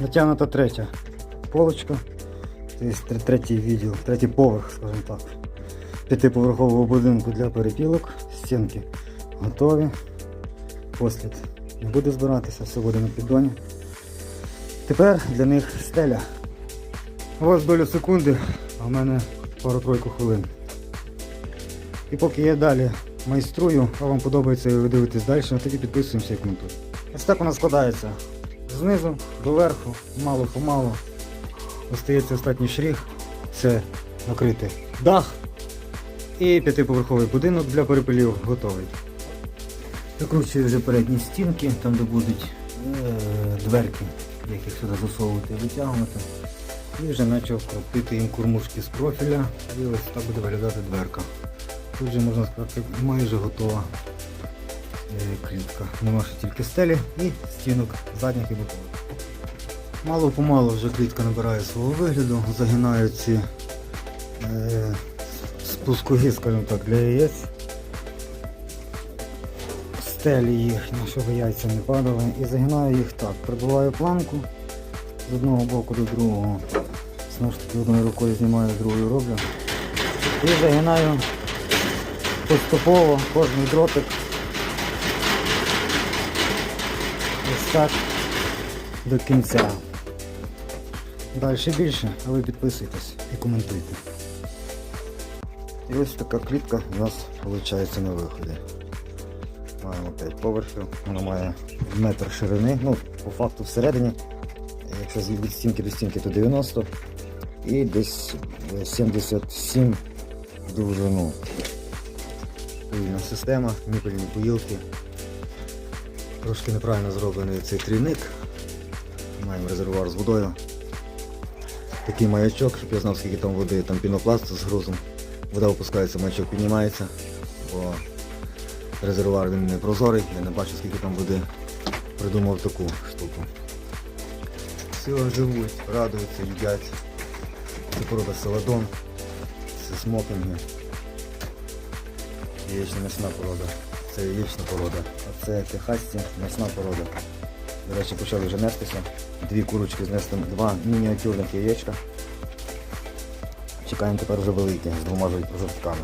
Натягнута третя полочка. Тобто третій відділ, третій поверх, скажімо так. П'ятиповерхового будинку для перепілок. Стінки готові. Послід не буде збиратися, все буде на піддоні. Тепер для них стеля. У вас долю секунди, а в мене пару-тройку хвилин. І поки я далі майструю, а вам подобається і ви дивитесь далі, тоді підписуємося і коментуємо. Ось так вона складається. Знизу до верху, мало помалу. Остається останній шріг. Це накритий дах. І п'ятиповерховий будинок для перепилів готовий. Закручую вже передні стінки, там де будуть е, дверки, як їх сюди засовувати і витягувати. І вже почав крутити їм кормушки з профіля. І ось так буде виглядати дверка. Тут вже можна сказати майже готова клітка. Нема ще тільки стелі і стінок задніх і бокових. Мало помалу вже клітка набирає свого вигляду, загинають ці е, скажімо так, для яєць. Стелі їхні, щоб яйця не падали. І загинаю їх так. Прибиваю планку з одного боку до другого. Знову ж таки одною рукою знімаю, другою роблю. І загинаю поступово кожний дротик. Так до кінця. Далі більше, а ви підписуйтесь і коментуйте. І ось така клітка у нас виходить на виході. Маємо 5 поверхів, вона має метр ширини, ну, по факту всередині, якщо від стінки до стінки, то 90 і десь е, 77 в довжину. Вільна система, ніпельні поїлки. Трошки неправильно зроблений цей трійник. Маємо резервуар з водою. Такий маячок, щоб я знав, скільки там води, там пінопласт з грузом. Вода опускається, маячок піднімається, бо резервуар він не прозорий, я не бачу скільки там води. Придумав таку штуку. Все живуть, радуються, їдять. Це порода селадон, це смокінги. Яєчна м'ясна порода. Це яєчна порода. А це техасці м'ясна порода. До речі, почали вже нестися. Дві курочки знесли, два мініатюрних яєчка. Чекаємо тепер вже великі з двома жовтками.